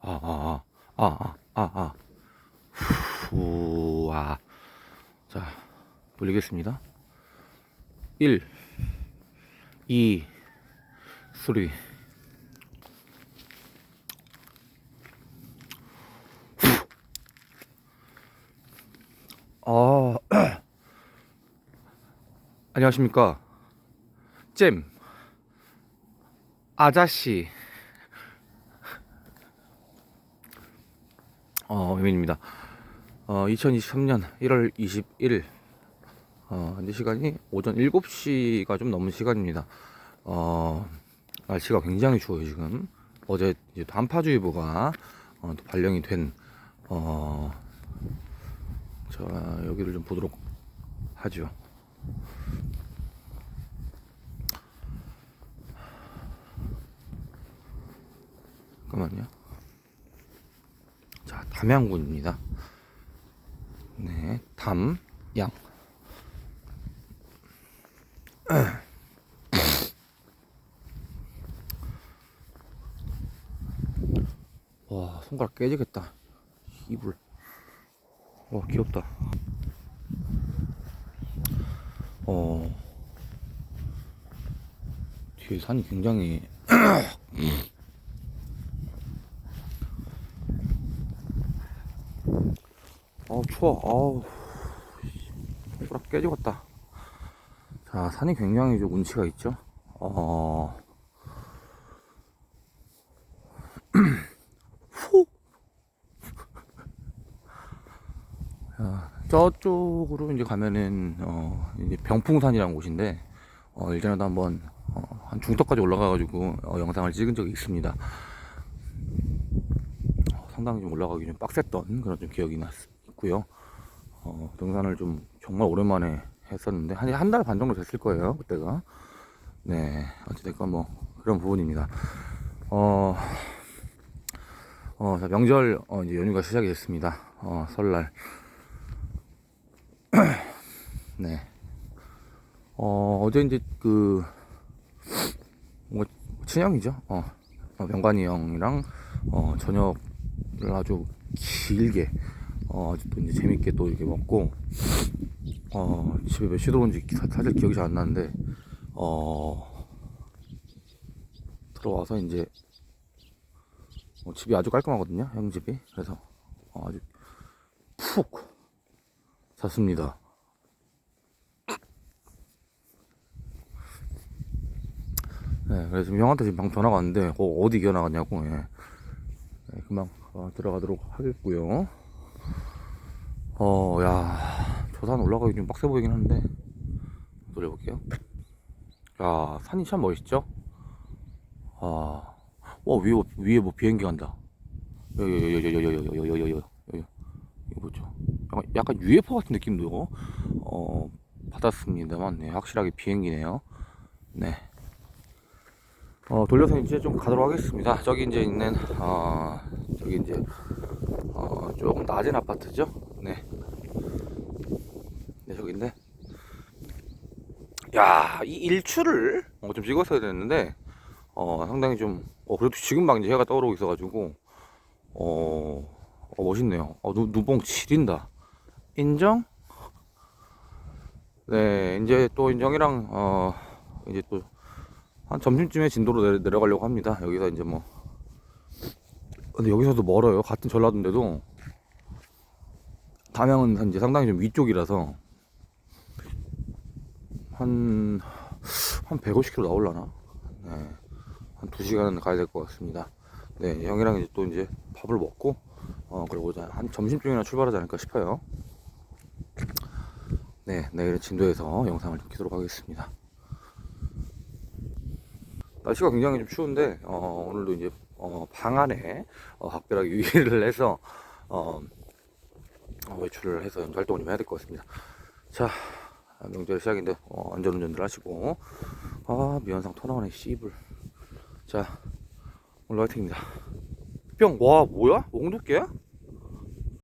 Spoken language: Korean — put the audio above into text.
아, 아, 아, 아, 아, 아. 우와. 자, 돌리겠습니다. 1, 2, 3. 아, 안녕하십니까. 잼. 아자씨. 어, 외민입니다. 어, 2023년 1월 21일. 어, 현재 시간이 오전 7시가 좀 넘은 시간입니다. 어, 날씨가 굉장히 추워요, 지금. 어제 이제 단파주의보가 어, 또 발령이 된, 어, 자, 여기를 좀 보도록 하죠. 잠깐만요. 자, 담양군입니다. 네, 담, 양. 와, 손가락 깨지겠다. 이불. 와, 귀엽다. 어, 뒤에 산이 굉장히 어우 추워. 어우. 손가락 깨지겠다. 자 산이 굉장히 좀 운치가 있죠? 어. 저쪽으로 이제 가면은 어 이제 병풍산이라는 곳인데 어 일전에도 한번 어, 한 중턱까지 올라가가지고 어, 영상을 찍은 적이 있습니다. 어, 상당히 좀 올라가기 좀 빡셌던 그런 좀 기억이 났, 있고요. 어, 등산을 좀 정말 오랜만에 했었는데 한 한 달 반 정도 됐을 거예요 그때가. 네 어찌됐건 뭐 그런 부분입니다. 어, 어 자, 명절 어, 이제 연휴가 시작이 됐습니다. 어, 설날. 네. 어 어제 이제 그 뭔가 친형이죠. 어, 어 명관이 형이랑 어 저녁을 아주 길게 어, 또 이제 재밌게 또 이렇게 먹고, 어, 집에 몇 시에 들어온지 사- 사실 기억이 잘 안 나는데, 어, 들어와서 이제, 어, 집이 아주 깔끔하거든요, 형 집이. 그래서, 어, 아주 푹 잤습니다. 네, 그래서 지금 형한테 지금 방 전화가 왔는데, 어, 어디 기어 나갔냐고, 예. 네, 금방 어, 들어가도록 하겠고요. 어, 야, 저 산 올라가기 좀 빡세 보이긴 한데, 돌려볼게요. 야, 산이 참 멋있죠? 아, 와, 위에, 위에 뭐 비행기 간다. 여기. 이거 뭐죠? 약간, 약간 UFO 같은 느낌도, 어, 받았습니다만, 네, 확실하게 비행기네요. 네. 어, 돌려서 이제 좀 가도록 하겠습니다. 저기 이제 있는, 어, 저기 이제, 어, 조금 낮은 아파트죠? 네. 네, 저기인데. 야, 이 일출을 어, 좀 찍었어야 됐는데, 어, 상당히 좀, 어, 그래도 지금 막 이제 해가 떠오르고 있어가지고, 어, 어 멋있네요. 어, 누, 누봉 지린다. 인정? 네, 이제 또 인정이랑, 어, 이제 또, 한 점심쯤에 진도로 내려, 내려가려고 합니다. 여기서 이제 뭐. 근데 여기서도 멀어요. 같은 전라도인데도, 담양은 이제 상당히 좀 위쪽이라서 한, 한 150km 나올라나? 네. 한 2시간은 가야 될 것 같습니다. 네, 형이랑 이제 또 이제 밥을 먹고, 어, 그리고 이제 한 점심쯤이나 출발하지 않을까 싶어요. 네, 내일은 진도에서 영상을 좀 키도록 하겠습니다. 날씨가 굉장히 좀 추운데, 어, 오늘도 이제, 어, 방 안에, 어, 각별하게 유의를 해서, 어, 어, 외출을 해서 연주 활동을 좀 해야 될 것 같습니다. 자, 명절 시작인데 어, 안전운전들 하시고 아 미연상 토 나오네 씨불. 자 오늘 화이팅입니다. 뿅, 와 뭐야? 옹도깨야?